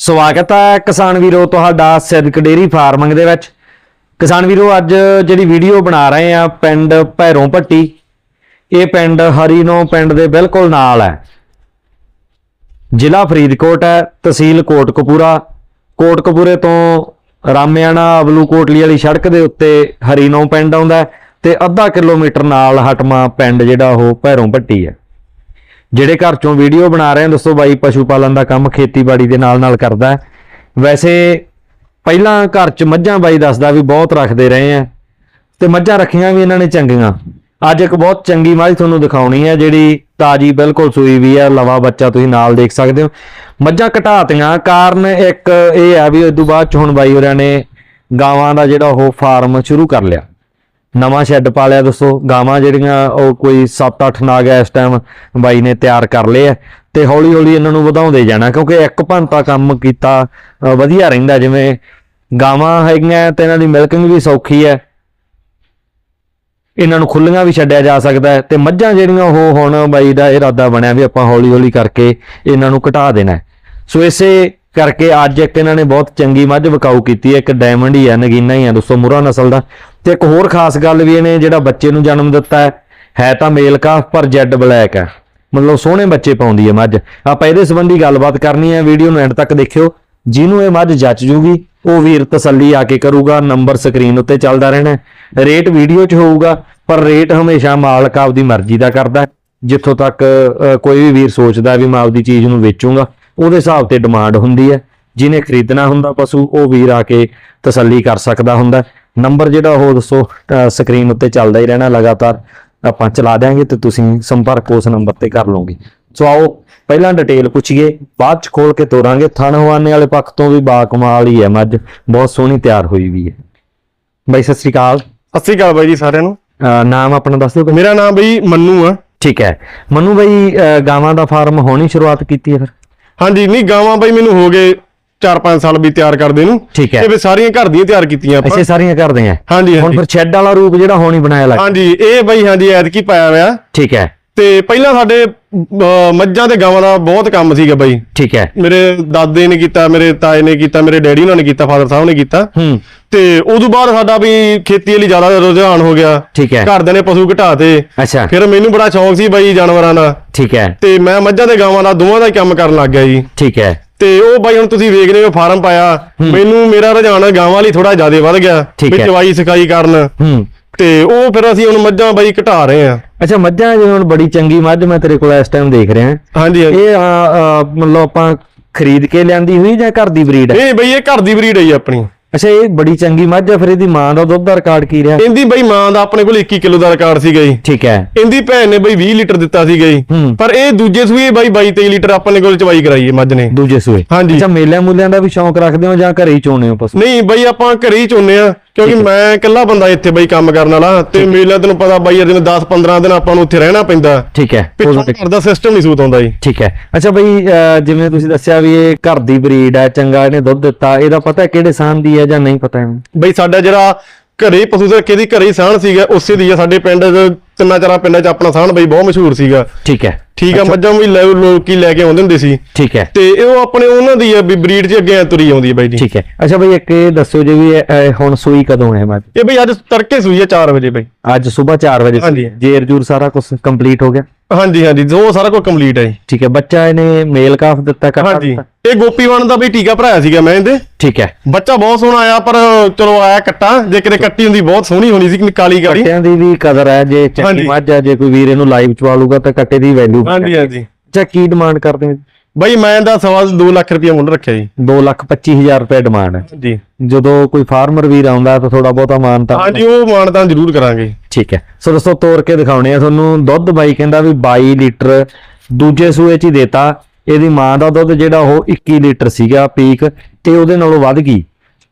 ਸਵਾਗਤ ਹੈ ਕਿਸਾਨ ਵੀਰੋ ਤੁਹਾਡਾ ਸਿੱਧਕ ਡੇਰੀ ਫਾਰਮਿੰਗ ਦੇ ਵਿੱਚ। ਕਿਸਾਨ ਵੀਰੋ, ਅੱਜ ਜਿਹੜੀ ਵੀਡੀਓ ਬਣਾ ਰਹੇ ਆ ਪਿੰਡ ਭੈਰੋਂ ਭੱਟੀ, ਇਹ ਪਿੰਡ ਹਰੀਨੋ ਪਿੰਡ ਦੇ ਬਿਲਕੁਲ ਨਾਲ ਹੈ। ਜ਼ਿਲ੍ਹਾ ਫਰੀਦਕੋਟ ਹੈ, ਤਹਿਸੀਲ ਕੋਟਕਪੂਰਾ। ਕੋਟਕਪੂਰੇ ਤੋਂ ਰਾਮਿਆਣਾ ਅਬਲੂ ਕੋਟਲੀ ਵਾਲੀ ਸੜਕ ਦੇ ਉੱਤੇ ਹਰੀਨੋ ਪਿੰਡ ਆਉਂਦਾ ਹੈ ਤੇ ਅੱਧਾ ਕਿਲੋਮੀਟਰ ਨਾਲ ਹਟਮਾ ਪਿੰਡ ਜਿਹੜਾ ਉਹ ਭੈਰੋਂ ਭੱਟੀ ਹੈ। ਜਿਹੜੇ ਘਰ ਚੋਂ ਵੀਡੀਓ ਬਣਾ ਰਹੇ ਆ ਦੱਸੋ ਬਾਈ, ਪਸ਼ੂ ਪਾਲਣ ਦਾ ਕੰਮ ਖੇਤੀਬਾੜੀ ਦੇ ਨਾਲ ਨਾਲ ਕਰਦਾ ਵੈਸੇ ਪਹਿਲਾਂ ਘਰ 'ਚ ਮੱਝਾਂ ਬਾਈ ਦੱਸਦਾ ਵੀ ਬਹੁਤ ਰੱਖਦੇ ਰਹੇ ਆ ਤੇ ਮੱਝਾਂ ਰੱਖੀਆਂ ਵੀ ਇਹਨਾਂ ਨੇ ਚੰਗੀਆਂ। ਅੱਜ ਇੱਕ ਬਹੁਤ ਚੰਗੀ ਮੱਝ ਤੁਹਾਨੂੰ ਦਿਖਾਉਣੀ ਹੈ, ਜਿਹੜੀ ਤਾਜੀ ਬਿਲਕੁਲ ਸੂਈ ਵੀ ਹੈ, ਲਵਾ ਬੱਚਾ ਤੁਸੀਂ ਨਾਲ ਦੇਖ ਸਕਦੇ ਹੋ। ਮੱਝਾਂ ਘਟਾਤੀਆਂ, ਕਾਰਨ ਇੱਕ ਇਹ ਆ ਵੀ ਉਸ ਤੋਂ ਬਾਅਦ ਚ ਹੁਣ ਬਾਈ ਹੋਰਾਂ ਨੇ ਗਾਵਾਂ ਦਾ ਜਿਹੜਾ ਉਹ ਫਾਰਮ ਸ਼ੁਰੂ ਕਰ ਲਿਆ। ਨਵਾਂ ਸ਼ੈੱਡ ਪਾ ਲਿਆ ਦੋਸਤੋ। ਗਾਵਾਂ ਜਿਹੜੀਆਂ, ਉਹ ਕੋਈ 7-8 ਨਾਗ ਇਸ ਟਾਈਮ ਬਾਈ ਨੇ ਤਿਆਰ ਕਰ ਲਏ ਆ। ਤੇ ਹੌਲੀ ਹੌਲੀ ਇਹਨਾਂ ਨੂੰ ਵਧਾਉਂਦੇ ਜਾਣਾ, ਕਿਉਂਕਿ ਇੱਕ ਭੰਤਾ ਕੰਮ ਕੀਤਾ ਵਧੀਆ ਰਹਿੰਦਾ। ਜਿਵੇਂ ਗਾਵਾਂ ਹੈਗੀਆਂ, ਤੇ ਇਹਨਾਂ ਦੀ ਮਿਲਕਿੰਗ ਵੀ ਸੌਖੀ ਹੈ। ਇਹਨਾਂ ਨੂੰ ਖੁੱਲੀਆਂ ਵੀ ਛੱਡਿਆ ਜਾ ਸਕਦਾ ਹੈ। ਤੇ ਮੱਝਾਂ ਜਿਹੜੀਆਂ, ਉਹ ਹੁਣ ਬਾਈ ਦਾ ਇਰਾਦਾ ਬਣਿਆ ਵੀ ਆਪਾਂ ਹੌਲੀ ਹੌਲੀ ਕਰਕੇ ਇਹਨਾਂ ਨੂੰ ਘਟਾ ਦੇਣਾ ਸੋ ਇਸੇ ਕਰਕੇ ਅੱਜ ਇੱਕ ਇਹਨਾਂ ਨੇ ਬਹੁਤ ਚੰਗੀ ਮੱਝ ਵਿਕਾਊ ਕੀਤੀ ਹੈ। ਇੱਕ ਡਾਇਮੰਡ ਹੀ ਹੈ, ਨਗੀਨਾ ਹੀ ਹੈ ਦੋਸਤੋ, ਮੁਰਾ ਨਸਲ ਦਾ। ਤੇ ਇੱਕ ਹੋਰ ਖਾਸ ਗੱਲ ਵੀ ਇਹਨੇ ਜਿਹੜਾ ਬੱਚੇ ਨੂੰ ਜਨਮ ਦਿੱਤਾ ਹੈ ਹੈ ਤਾਂ ਮੇਲ ਕਾਫ ਪਰ ਜੈਡ ਬਲੈਕ ਹੈ। ਮਤਲਬ ਸੋਹਣੇ ਬੱਚੇ ਪਾਉਂਦੀ ਹੈ ਮੱਝ। ਆਪਾਂ ਇਹਦੇ ਸੰਬੰਧੀ ਗੱਲਬਾਤ ਕਰਨੀ ਹੈ, ਵੀਡੀਓ ਨੂੰ ਐਂਡ ਤੱਕ ਦੇਖਿਓ। ਜਿਹਨੂੰ ਇਹ ਮੱਝ ਜੱਚ ਜੂਗੀ, ਉਹ ਵੀਰ ਤਸੱਲੀ ਆ ਕੇ ਕਰੂਗਾ, ਨੰਬਰ ਸਕਰੀਨ ਉੱਤੇ ਚੱਲਦਾ ਰਹਿਣਾ ਰੇਟ ਵੀਡੀਓ 'ਚ ਹੋਊਗਾ, ਪਰ ਰੇਟ ਹਮੇਸ਼ਾ ਮਾਲਕ ਆਪਦੀ ਮਰਜ਼ੀ ਦਾ ਕਰਦਾ ਜਿੱਥੋਂ ਤੱਕ ਕੋਈ ਵੀ ਵੀਰ ਸੋਚਦਾ ਵੀ ਮੈਂ ਆਪਦੀ ਚੀਜ਼ ਨੂੰ ਵੇਚੂਗਾ, ਉਹਦੇ ਹਿਸਾਬ ਤੇ ਡਿਮਾਂਡ ਹੁੰਦੀ ਹੈ। ਜਿਹਨੇ ਖਰੀਦਣਾ ਹੁੰਦਾ ਪਸ਼ੂ, ਉਹ ਵੀਰ ਆ ਕੇ ਤਸੱਲੀ ਕਰ ਸਕਦਾ ਹੁੰਦਾ ਨੰਬਰ ਜਿਹੜਾ ਉਹ ਦੱਸੋ ਸਕਰੀਨ ਉੱਤੇ ਚੱਲਦਾ ਹੀ ਰਹਿਣਾ ਲਗਾਤਾਰ। ਆਪਾਂ ਚਲਾ ਦਿਆਂਗੇ ਤੇ ਤੁਸੀਂ ਸੰਪਰਕ ਉਸ ਨੰਬਰ ਤੇ ਕਰ ਲਓਗੇ। ਸੋ ਆਓ ਪਹਿਲਾਂ ਡਿਟੇਲ ਪੁੱਛੀਏ। ਬਾਅਦ ਚ ਖੋਲ ਕੇ ਤੋਰਾਂਗੇ। ਥਣ ਹਵਾਨੇ ਵਾਲੇ ਪੱਖ ਤੋਂ ਵੀ ਬਾ ਕਮਾਲ ਹੀ ਹੈ ਮੱਝ। ਬਹੁਤ ਸੋਹਣੀ ਤਿਆਰ ਹੋਈ ਵੀ ਹੈ। ਬਾਈ ਸਤਿ ਸ੍ਰੀ ਅਕਾਲ। ਸਤਿ ਸ਼੍ਰੀ ਅਕਾਲ ਬਾਈ ਜੀ ਸਾਰਿਆਂ ਨੂੰ। ਨਾਮ ਆਪਣਾ ਦੱਸ ਦਿਓ ਮੇਰਾ ਨਾਮ ਬਈ ਮੰਨੂ ਆ। ਠੀਕ ਹੈ। ਮਨੂ ਬਾਈ ਗਾਵਾਂ ਦਾ ਫਾਰਮ ਹੋਣੀ ਸ਼ੁਰੂਆਤ ਕੀਤੀ ਹੈ ਫਿਰ? ਹਾਂਜੀ ਨਹੀਂ ਗਾਵਾਂ ਬਾਈ ਮੈਨੂੰ ਹੋ ਗਏ 4-5 ਸਾਲ ਵੀ ਤਿਆਰ ਕਰਦੇ ਨੂੰ। ਠੀਕ ਹੈ। ਇਹ ਵੀ ਸਾਰੀਆਂ ਘਰ ਦੀਆਂ ਤਿਆਰ ਕੀਤੀਆਂ ਆਪਾਂ। ਐਸੇ ਸਾਰੀਆਂ ਕਰਦੇ ਆ ਹਾਂਜੀ ਹੁਣ ਫਿਰ ਸ਼ੈੱਡ ਵਾਲਾ ਰੂਪ ਜਿਹੜਾ ਹੋਣੀ ਬਣਾਇਆ ਲੱਗ ਹਾਂਜੀ ਇਹ ਬਾਈ ਹਾਂਜੀ ਐਤਕੀ ਪਾਇਆ ਹੋਇਆ। ਠੀਕ ਹੈ। ਤੇ ਪਹਿਲਾਂ ਸਾਡੇ ਮੱਝਾਂ ਤੇ ਗਾਵਾਂ ਦਾ ਬਹੁਤ ਕੰਮ ਸੀਗਾ ਬਾਈ। ਠੀਕ ਹੈ। ਮੇਰੇ ਦਾਦੇ ਨੇ ਕੀਤਾ ਮੇਰੇ ਤਾਏ ਨੇ ਕੀਤਾ ਮੇਰੇ ਡੈਡੀ ਉਹਨਾਂ ਨੇ ਕੀਤਾ ਫਾਦਰ ਸਾਹਿਬ ਨੇ ਕੀਤਾ। ਹੂੰ। ਤੇ ਉਦੋਂ ਬਾਅਦ ਸਾਡਾ ਵੀ ਖੇਤੀ ਲਈ ਜ਼ਿਆਦਾ ਰੁਝਾਨ ਹੋ ਗਿਆ। ਠੀਕ ਹੈ। ਘਰਦਿਆਂ ਨੇ ਪਸ਼ੂ ਘਟਾਤੇ। ਅੱਛਾ। ਫਿਰ ਮੈਨੂੰ ਬੜਾ ਸ਼ੌਂਕ ਸੀ ਬਾਈ ਜਾਨਵਰਾਂ ਦਾ। ਠੀਕ ਹੈ। ਤੇ ਮੈਂ ਮੱਝਾਂ ਤੇ ਗਾਵਾਂ ਦਾ ਦੋਵਾਂ ਦਾ ਹੀ ਕੰਮ ਕਰਨ ਲੱਗ ਗਿਆ ਜੀ। ਠੀਕ ਹੈ। ਤੇ ਉਹ ਬਾਈ ਹੁਣ ਤੁਸੀਂ ਵੇਖ ਰਹੇ ਹੋ ਫਾਰਮ ਪਾਇਆ। ਮੈਨੂੰ ਮੇਰਾ ਰੁਝਾਨ ਗਾਵਾਂ ਲਈ ਥੋੜਾ ਜ਼ਿਆਦਾ ਵੱਧ ਗਿਆ ਵੀ। ਚਵਾਈ ਸਿਖਾਈ ਕਰਨ। ਹੂੰ। ਤੇ ਉਹ ਫਿਰ ਅਸੀਂ ਹੁਣ ਮੱਝਾਂ ਬਾਈ ਘਟਾ ਰਹੇ ਆ ਅੱਛਾ ਮੱਝਾਂ ਜਿਵੇਂ ਹੁਣ ਬੜੀ ਚੰਗੀ ਮੱਝ ਮੈਂ ਤੇਰੇ ਕੋਲ ਇਸ ਟਾਈਮ ਦੇਖ ਰਿਹਾ। ਹਾਂਜੀ। ਇਹ ਮਤਲਬ ਆਪਾਂ ਖਰੀਦ ਕੇ ਲਿਆਂਦੀ ਹੋਈ ਜਾਂ ਘਰ ਦੀ ਬਰੀਡ ਹੈ? ਇਹ ਬਈ ਇਹ ਘਰ ਦੀ ਬਰੀਡ ਹੈ ਜੀ ਆਪਣੀ। ਅੱਛਾ ਇਹ ਬੜੀ ਚੰਗੀ ਮੱਝ ਹੈ ਫਿਰ ਇਹਦੀ ਮਾਂ ਦਾ ਦੁੱਧ ਦਾ ਰਿਕਾਰਡ ਕੀ ਰਿਹਾ? ਇਹਦੀ ਬਈ ਮਾਂ ਦਾ ਆਪਣੇ ਕੋਲ 21 ਕਿਲੋ ਦਾ ਰਿਕਾਰਡ ਸੀਗਾ ਜੀ ਠੀਕ ਹੈ। ਇਹਦੀ ਭੈਣ ਨੇ ਬਈ 20 ਲੀਟਰ ਦਿੱਤਾ ਸੀਗਾ ਜੀ ਹੂੰ। ਪਰ ਇਹ ਦੂਜੇ ਸੂਏ ਬਾਈ 22 23 ਲੀਟਰ ਆਪਣੇ ਕੋਲ ਚਵਾਈ ਕਰਾਈ ਹੈ ਮੱਝ ਨੇ। ਦੂਜੇ ਸੂਏ। ਹਾਂਜੀ। ਅੱਛਾ ਮੇਲਿਆਂ ਮੂਲਿਆਂ ਦਾ ਵੀ ਸ਼ੌਂਕ ਰੱਖਦੇ ਹੋ ਜਾਂ ਘਰੇ ਹੀ ਚੋਣੇ ਹੋ ਪਸ਼ੂ? ਨਹੀਂ ਬਈ ਆਪਾਂ ਘਰੇ ਹੀ ਚੋਨੇ ਆ। ਕਿਉਂਕਿ ਮੈਂ ਇਕੱਲਾ ਬੰਦਾ ਇੱਥੇ ਬਈ ਕੰਮ ਕਰਨ ਵਾਲਾ ਤੇ ਮੇਲਾ ਤੈਨੂੰ ਪਤਾ ਬਾਈ ਜਿਵੇਂ 10 15 ਦਿਨ ਆਪਾਂ ਨੂੰ ਉੱਥੇ ਰਹਿਣਾ ਪੈਂਦਾ। ਠੀਕ ਹੈ। ਪਿੱਛੋਂ ਘਰ ਦਾ ਸਿਸਟਮ ਨਹੀਂ ਸੂਤ ਆਉਂਦਾ ਜੀ। ਠੀਕ ਹੈ। ਅੱਛਾ ਬਈ ਜਿਵੇਂ ਤੁਸੀਂ ਦੱਸਿਆ ਵੀ ਇਹ ਘਰ ਦੀ ਬਰੀਡ ਹੈ ਚੰਗਾ ਇਹਨੇ ਦੁੱਧ ਦਿੱਤਾ ਇਹਦਾ ਪਤਾ ਹੈ ਕਿਹੜੇ ਸਾਨ ਦੀ ਹੈ ਜਾਂ ਨਹੀਂ ਪਤਾ ਇਹਨੂੰ? ਬਈ ਸਾਡਾ ਜਿਹੜਾ ਘਰੇ ਪਸ਼ੂ ਦੇ ਰੱਖੇ ਦੀ ਘਰੇ ਹੀ ਸਾਹਣ ਸੀਗਾ ਉਸੇ ਦੀ ਆ ਸਾਡੇ ਪਿੰਡ ਦੇ ਤਿੰਨਾਂ ਚਾਰਾਂ ਪਿੰਡਾਂ 'ਚ ਆਪਣਾ ਸਾਹਣ ਬਈ ਬਹੁਤ ਮਸ਼ਹੂਰ ਸੀਗਾ। ਠੀਕ ਹੈ। ਠੀਕ ਆ ਮੱਝਾਂ ਵੀ ਲੈ- ਲੋਕੀ ਲੈ ਕੇ ਆਉਂਦੇ ਹੁੰਦੇ ਸੀ। ਠੀਕ ਹੈ। ਤੇ ਇਹ ਉਹ ਆਪਣੇ ਉਹਨਾਂ ਦੀ ਆ ਵੀ ਬਰੀਡ 'ਚ ਅੱਗੇ ਐਂ ਤੁਰੀ ਆਉਂਦੀ ਹੈ ਬਾਈ ਜੀ। ਠੀਕ ਹੈ। ਅੱਛਾ ਬਈ ਇੱਕ ਇਹ ਦੱਸੋ ਜੀ ਵੀ ਇਹ, ਇਹ ਹੁਣ ਸੂਈ ਕਦੋਂ ਹੈ ਮੱਝ ਇਹ ਬਈ ਅੱਜ ਤੜਕੇ ਸੂਈ ਆ 4 ਵਜੇ ਬਈ। ਅੱਜ ਸਵੇਰ 4 ਵਜੇ ਹਾਂਜੀ। ਜੇਰ ਜੂਰ ਸਾਰਾ ਕੁਝ ਕੰਪਲੀਟ ਹੋ ਗਿਆ? ਹਾਂਜੀ ਹਾਂਜੀ। ਉਹ ਸਾਰਾ ਕੁਝ ਕੰਪਲੀਟ ਹੈ ਜੀ। ਠੀਕ ਹੈ। ਬੱਚਾ ਇਹਨੇ ਮੇਲ ਕਾਫ ਦਿੱਤਾ ਕੱਟਾ ਹਾਂਜੀ? ਇਹ ਗੋਪੀਵਣ ਦਾ ਬਈ ਟੀਕਾ ਭਰਾਇਆ ਸੀਗਾ ਮੈਂ ਇਹਦੇ। ਠੀਕ ਹੈ। ਬੱਚਾ ਬਹੁਤ ਸੋਹਣਾ ਆਇਆ ਪਰ ਚਲੋ ਆਇਆ ਕੱਟਾ। ਜੇ ਕਿਤੇ ਕੱਟੀ ਹੁੰਦੀ ਬਹੁਤ ਸੋਹਣੀ ਹੋਣੀ ਸੀ ਕਾਲੀ ਕਾਲੀ ਕੱਟਿਆਂ ਦੀ ਵੀ ਕਦਰ ਹੈ ਜੇ ਚੰਗੀ ਹਾਂਜੀ। ਮੱਝ ਹੈ ਜੇ ਕੋਈ ਵੀਰ ਇਹਨੂੰ ਲਾਈਵ ਚਵਾ ਲੂਗਾ ਤਾਂ ਕੱਟੇ ਦੀ ਵੈਲਿਊ ਹਾਂਜੀ ਹਾਂਜੀ। ਅੱਛਾ ਕੀ ਡਿਮਾਂਡ ਕਰਦੇ ਹੋ? ਬਈ ਮੈਂ ਦਾ ਸਵਾ 2 ਲੱਖ ਰੁਪਏ ਮੁੱਲ ਰੱਖਿਆ ਜੀ। 2 ਲੱਖ 25000 ਰੁਪਏ ਡਿਮਾਂਡ ਹੈ। ਜੀ। ਜਦੋਂ ਕੋਈ ਫਾਰਮਰ ਵੀਰ ਆਉਂਦਾ ਤਾਂ ਥੋੜਾ ਬਹੁਤਾ ਮਾਨਤਾ ਹਾਂਜੀ ਉਹ ਮਾਨਤਾਨ ਜ਼ਰੂਰ ਕਰਾਂਗੇ। ਠੀਕ ਹੈ। ਸੋ ਦੋਸਤੋ ਤੋੜ ਕੇ ਦਿਖਾਉਣੇ ਆ ਤੁਹਾਨੂੰ। ਦੁੱਧ ਬਾਈ ਕਹਿੰਦਾ ਵੀ 22 ਲੀਟਰ ਦੂਜੇ ਸੂਏ ਚ ਹੀ ਦੇਤਾ। ਇਹਦੀ ਮਾਂ ਦਾ ਦੁੱਧ ਜਿਹੜਾ ਉਹ 21 ਲੀਟਰ ਸੀਗਾ ਪੀਕ। ਤੇ ਉਹਦੇ ਨਾਲੋਂ ਵੱਧ ਗਈ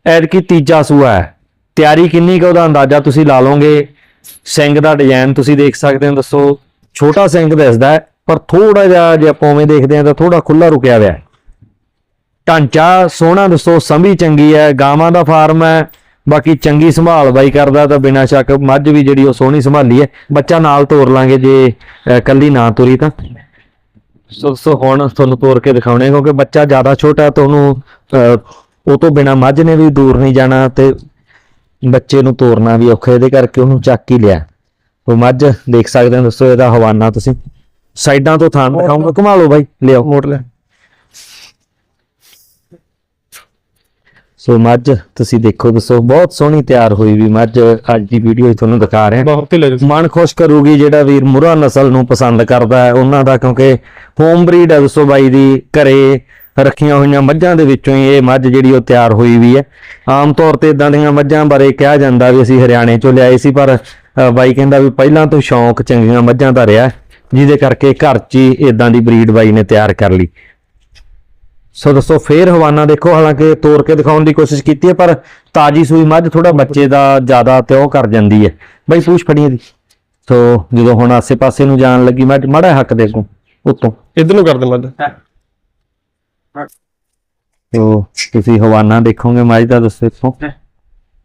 ਐਤਕੀ ਤੀਜਾ ਸੂਆ ਹੈ। ਤਿਆਰੀ ਕਿੰਨੀ ਕੁ ਉਹਦਾ ਅੰਦਾਜ਼ਾ ਤੁਸੀਂ ਲਾ ਲਓਗੇ? ਸਿੰਘ ਦਾ ਡਿਜ਼ਾਈਨ ਤੁਸੀਂ ਦੇਖ ਸਕਦੇ ਹੋ ਦੱਸੋ ਛੋਟਾ ਸਿੰਘ ਦਿਸਦਾ ਹੈ, ਪਰ ਥੋੜਾ ਜਿਹਾ ਜੇ ਆਪਾਂ ਉਵੇਂ ਦੇਖਦੇ ਹਾਂ ਤਾਂ ਥੋੜਾ ਖੁੱਲਾ ਰੁਕਿਆ ਹੋਇਆ ਹੈ। ਢਾਂਚਾ ਸੋਹਣਾ ਦੱਸੋ ਸੰਭੀ ਚੰਗੀ ਹੈ ਗਾਵਾਂ ਦਾ ਫਾਰਮ ਹੈ ਬਾਕੀ ਚੰਗੀ ਸੰਭਾਲ ਬਾਈ ਕਰਦਾ ਤਾਂ ਬਿਨਾਂ ਸ਼ੱਕ ਮੱਝ ਵੀ ਜਿਹੜੀ ਉਹ ਸੋਹਣੀ ਸੰਭਾਲੀ ਹੈ। ਬੱਚਾ ਨਾਲ ਤੋਰ ਲਾਂਗੇ ਜੇ ਅਹ, ਕੱਲੀ ਨਾ ਤੋਰੀ ਤਾਂ। ਸੋ ਸੋ ਹੁਣ ਤੁਹਾਨੂੰ ਤੋਰ ਕੇ ਦਿਖਾਉਣੇ ਕਿਉਂਕਿ ਬੱਚਾ ਜ਼ਿਆਦਾ ਛੋਟਾ ਹੈ ਤਾਂ ਉਹਨੂੰ ਅਹ, ਉਹ ਤੋਂ ਬਿਨਾ ਮੱਝ ਨੇ ਵੀ ਦੂਰ ਨਹੀਂ ਜਾਣਾ ਤੇ ਬੱਚੇ ਨੂੰ ਤੋਰਨਾ ਵੀ ਔਖਾ ਇਹਦੇ ਕਰਕੇ ਉਹਨੂੰ ਚੱਕ ਹੀ ਲਿਆ। ਉਹ ਮੱਝ ਦੇਖ ਸਕਦੇ ਹੋ ਦੋਸਤੋ ਇਹਦਾ ਹਵਾਨਾ ਤੁਸੀਂ। ਸਾਈਡਾਂ ਤੋਂ ਥਾਂ ਦਿਖਾਉਂਗਾ। ਘੁਮਾ ਲਓ ਬਾਈ ਲਿਆਓ। ਮੋੜ ਲੈ। ਸੋ ਮੱਝ ਤੁਸੀਂ ਦੇਖੋ ਦੋਸਤੋ ਬਹੁਤ ਸੋਹਣੀ ਤਿਆਰ ਹੋਈ ਵੀ ਮੱਝ। ਅੱਜ ਦੀ ਵੀਡੀਓ ਤੁਹਾਨੂੰ ਦਿਖਾ ਰਹੇ। ਹਾਂ ਬਹੁਤ। ਮਨ ਖੁਸ਼ ਕਰੂਗੀ ਜਿਹੜਾ ਵੀਰ ਮੁਰਾ ਨਸਲ ਨੂੰ ਪਸੰਦ ਕਰਦਾ ਹੈ। ਉਹਨਾਂ ਦਾ ਕਿਉਂਕਿ ਹੋਮ ਬਰੀਡ ਹੈ ਦੱਸੋ ਬਾਈ ਦੀ ਘਰੇ ਰੱਖੀਆਂ ਹੋਈਆਂ ਮੱਝਾਂ ਦੇ ਵਿੱਚੋਂ ਹੀ ਇਹ ਮੱਝ ਜਿਹੜੀ ਉਹ ਤਿਆਰ ਹੋਈ ਵੀ ਹੈ। ਆਮ ਤੌਰ ਤੇ ਇਦਾਂ ਦੀਆਂ ਮੱਝਾਂ ਬਾਰੇ ਕਿਹਾ ਜਾਂਦਾ ਵੀ ਅਸੀਂ ਹਰਿਆਣੇ ਚੋਂ ਲਿਆਏ ਸੀ ਪਰ ਬਾਈ ਕਹਿੰਦਾ ਵੀ ਪਹਿਲਾਂ ਤੋਂ ਸ਼ੌਂਕ ਚੰਗੀਆਂ ਮੱਝਾਂ ਦਾ ਰਿਹਾ ਜਿਹਦੇ ਕਰਕੇ ਘਰ 'ਚ ਹੀ ਇਦਾਂ ਦੀ ਬਰੀਡ ਬਾਈ ਨੇ ਤਿਆਰ ਕਰ ਲਈ। ਸੋ ਦੋਸਤੋ ਫੇਰ ਹਵਾਨਾ ਦੇਖੋ ਹਾਲਾਂਕਿ ਤੋੜ ਕੇ ਦਿਖਾਉਣ ਦੀ ਕੋਸ਼ਿਸ਼ ਕੀਤੀ ਹੈ ਪਰ ਤਾਜੀ ਸੂਈ ਮੱਝ ਥੋੜਾ ਬੱਚੇ ਦਾ ਜ਼ਿਆਦਾ ਤੇ ਉਹ ਕਰ ਜਾਂਦੀ ਹੈ। ਬਈ ਪੂਛ ਫੜੀ ਇਹਦੀ। ਸੋ ਜਦੋਂ ਹੁਣ ਆਸੇ-ਪਾਸੇ ਨੂੰ ਜਾਣ ਲੱਗੀ ਮੱਝ ਮੜਾ ਹੱਕ ਦੇ ਕੋ ਉਤੋਂ। ਇੱਧਰ ਨੂੰ ਕਰ ਦੇ ਮੱਝ। ਸੋ ਤੁਸੀਂ ਹਵਾਨਾ ਦੇਖੋਗੇ ਮੱਝ ਦਾ, ਦੱਸੋ ਇੱਥੋਂ।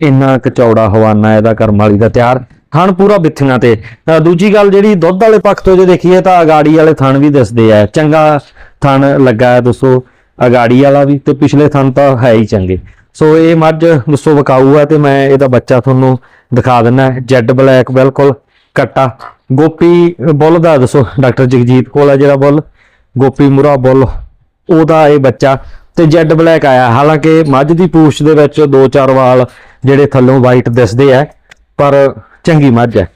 ਇੰਨਾ ਕੁ ਚੌੜਾ ਹਵਾਨਾ ਇਹਦਾ ਕਰਮ ਦਾ ਤਿਆਰ। ਥਣ ਪੂਰਾ ਬਿੱਥੀਆਂ ਤੇ ਦੂਜੀ ਗੱਲ ਜਿਹੜੀ ਦੁੱਧ ਵਾਲੇ ਪੱਖ ਤੋਂ ਜੇ ਦੇਖੀਏ ਤਾਂ ਅਗਾੜੀ ਵਾਲੇ ਥਣ ਵੀ ਦਿਸਦੇ ਆ। ਚੰਗਾ ਥਣ ਲੱਗਾ ਹੈ, ਦੱਸੋ, ਅਗਾੜੀ ਵਾਲਾ ਵੀ ਤੇ ਪਿਛਲੇ ਥਣ ਤਾਂ ਹੈ ਹੀ ਚੰਗੇ। ਸੋ ਇਹ ਮੱਝ ਦੱਸੋ ਵਕਾਊ ਹੈ ਤੇ ਮੈਂ ਇਹਦਾ ਬੱਚਾ ਤੁਹਾਨੂੰ ਦਿਖਾ ਦਿੰਦਾ। ਜੈਡ ਬਲੈਕ ਬਿਲਕੁਲ ਕੱਟਾ। ਗੋਪੀ ਬੁੱਲ ਦਾ ਦੱਸੋ, ਡਾਕਟਰ ਜਗਜੀਤ ਕੋਲ ਹੈ ਜਿਹੜਾ ਬੁੱਲ। ਗੋਪੀ ਮੁਰਾ ਬੁੱਲ। ਉਹਦਾ ਇਹ ਬੱਚਾ ਤੇ ਜੈਡ ਬਲੈਕ ਆਇਆ। ਹਾਲਾਂਕਿ ਮੱਝ ਦੀ ਪੂਛ ਦੇ ਵਿੱਚ ਦੋ ਚਾਰ ਵਾਲ ਜਿਹੜੇ ਥੱਲੋਂ ਵਾਈਟ ਦਿਸਦੇ ਆ, ਪਰ ਚੰਗੀ ਮੱਝ ਹੈ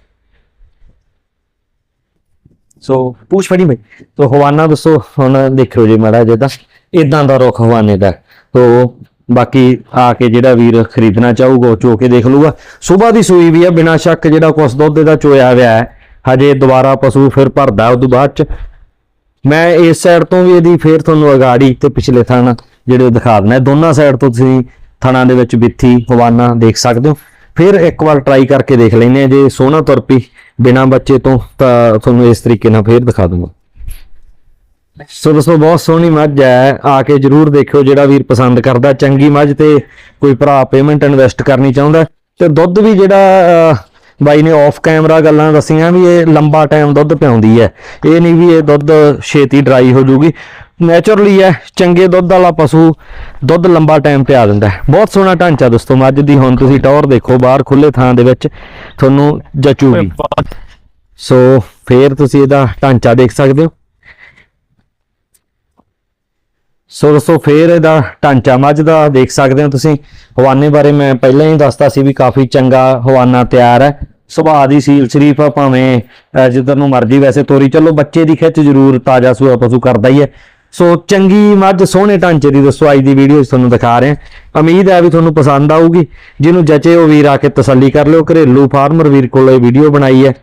ਸੋ ਪੂਛ ਫੜੀ ਬਈ। ਤੋ ਹਵਾਨਾ ਦੱਸੋ, ਹੁਣ ਦੇਖਿਓ ਜੀ ਮਾੜਾ ਜਿਹਦਾ ਇਦਾਂ ਦਾ ਰੁੱਖ ਹਵਾਨੇ ਦਾ। ਤੋ ਬਾਕੀ ਆ ਕੇ ਜਿਹੜਾ ਵੀਰ ਖਰੀਦਣਾ ਚਾਹੂਗਾ, ਉਹ ਚੋ ਕੇ ਦੇਖ ਲੂਗਾ ਸਵੇਰ ਦੀ ਸੂਈ ਵੀ ਆ, ਬਿਨਾਂ ਸ਼ੱਕ ਜਿਹੜਾ ਕੁਸ ਦੁੱਧ ਦਾ ਚੋਇਆ ਹੋਇਆ ਹੈ, ਹਜੇ ਦੁਬਾਰਾ ਪਸ਼ੂ ਫਿਰ ਭਰਦਾ ਉਸ ਤੋਂ ਬਾਅਦ ਚ ਮੈਂ ਇਸ ਸਾਈਡ ਤੋਂ ਵੀ ਇਹਦੀ ਫੇਰ ਤੁਹਾਨੂੰ ਅਗਾੜੀ ਤੇ ਪਿਛਲੇ ਥਣ ਜਿਹੜੇ ਉਹ ਦਿਖਾ ਦਿੰਦਾ। ਦੋਨਾਂ ਸਾਈਡ ਤੋਂ ਤੁਸੀਂ ਥਣਾਂ ਦੇ ਵਿੱਚ ਬਿੱਥੀ ਹਵਾਨਾ ਦੇਖ ਸਕਦੇ ਹੋ। ਫਿਰ ਇੱਕ ਵਾਰ ਟਰਾਈ ਕਰਕੇ ਦੇਖ ਲੈਨੇ ਆ ਜੇ ਸੋਹਣਾ ਤੁਰ ਪਈ ਬਿਨਾਂ ਬੱਚੇ ਤੋਂ, ਤਾਂ ਤੁਹਾਨੂੰ ਇਸ ਤਰੀਕੇ ਨਾਲ ਫੇਰ ਦਿਖਾ ਦੂੰਗਾ। ਸੋ ਦੋਸਤੋ, ਬਹੁਤ ਸੋਹਣੀ ਮੱਝ ਹੈ। ਆ ਕੇ ਜਰੂਰ ਦੇਖਿਓ ਜਿਹੜਾ ਵੀਰ ਪਸੰਦ ਕਰਦਾ। ਚੰਗੀ ਮੱਝ ਤੇ ਕੋਈ ਭਰਾ ਪੇਮੈਂਟ ਇਨਵੈਸਟ ਕਰਨੀ ਚਾਹੁੰਦਾ ਤੇ ਦੁੱਧ ਵੀ ਜਿਹੜਾ ਬਾਈ ਨੇ ਆਫ ਕੈਮਰਾ ਗੱਲਾਂ ਦੱਸੀਆਂ ਵੀ ਇਹ ਲੰਬਾ ਟਾਈਮ ਦੁੱਧ ਪਿਆਉਂਦੀ ਹੈ। ਇਹ ਨਹੀਂ ਵੀ ਇਹ ਦੁੱਧ ਛੇਤੀ ਡਰਾਈ ਹੋ ਜਾਊਗੀ। ਨੇਚਰਲੀ ਹੈ ਚੰਗੇ ਦੁੱਧ ਵਾਲਾ ਪਸ਼ੂ ਦੁੱਧ ਲੰਬਾ ਟਾਈਮ ਪਿਆ ਦਿੰਦਾ ਬਹੁਤ ਸੋਹਣਾ ਢਾਂਚਾ ਦੋਸਤੋ ਮੱਝ ਦੀ ਹੁਣ ਤੁਸੀਂ ਟੌਰ ਦੇਖੋ ਬਾਹਰ ਖੁੱਲੇ ਥਾਂ ਦੇ ਵਿੱਚ ਤੁਹਾਨੂੰ ਜਚੂਗੀ। ਸੋ ਫੇਰ ਤੁਸੀਂ ਇਹਦਾ ਢਾਂਚਾ ਦੇਖ ਸਕਦੇ ਹੋ। ਸੋ ਦੋਸਤੋ ਫੇਰ ਇਹਦਾ ਢਾਂਚਾ ਮੱਝ ਦਾ ਦੇਖ ਸਕਦੇ ਹੋ ਤੁਸੀਂ। ਹਵਾਨੇ ਬਾਰੇ ਮੈਂ ਪਹਿਲਾਂ ਹੀ ਦੱਸਤਾ ਸੀ ਵੀ ਕਾਫੀ ਚੰਗਾ ਹਵਾਨਾ ਤਿਆਰ ਹੈ। ਸੁਭਾਅ ਦੀ ਸੀਲ ਸ਼ਰੀਫ ਆ ਭਾਵੇਂ ਅਹ, ਜਿੱਧਰ ਨੂੰ ਮਰਜ਼ੀ ਵੈਸੇ ਤੋਰੀ। ਚੱਲੋ ਬੱਚੇ ਦੀ ਖਿੱਚ ਜ਼ਰੂਰ ਤਾਜ਼ਾ ਸੂਆ ਪਸ਼ੂ ਕਰਦਾ ਹੀ ਹੈ। ਸੋ ਚੰਗੀ ਮੱਝ ਸੋਹਣੇ ਢਾਂਚੇ ਦੀ ਦੱਸੋ ਅੱਜ ਦੀ ਵੀਡੀਓ ਤੁਹਾਨੂੰ ਦਿਖਾ ਰਹੇ। ਹਾਂ ਉਮੀਦ ਹੈ ਵੀ ਤੁਹਾਨੂੰ ਪਸੰਦ ਆਊਗੀ। ਜਿਹਨੂੰ ਜਚੇ ਉਹ ਵੀਰ ਆ ਕੇ ਤਸੱਲੀ ਕਰ ਲਿਓ। ਘਰੇਲੂ ਫਾਰਮਰ ਵੀਰ ਕੋਲ ਇਹ ਵੀਡੀਓ ਬਣਾਈ ਹੈ।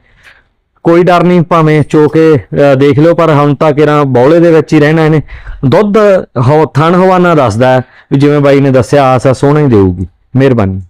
ਕੋਈ ਡਰ ਨਹੀਂ ਭਾਵੇਂ ਚੋ ਕੇ ਅਹ, ਦੇਖ ਲਿਓ ਪਰ ਹੁਣ ਤਾਂ ਕਿਰਾਂ ਬੌਲੇ ਦੇ ਵਿੱਚ ਹੀ ਰਹਿਣਾ ਇਹਨੇ। ਦੁੱਧ ਹੋ ਥਣ ਹਵਾਨਾ ਦੱਸਦਾ ਵੀ ਜਿਵੇਂ ਬਾਈ ਨੇ ਦੱਸਿਆ ਆਸ ਆ ਸੋਹਣਾ ਹੀ ਦੇਊਗੀ। ਮਿਹਰਬਾਨੀ।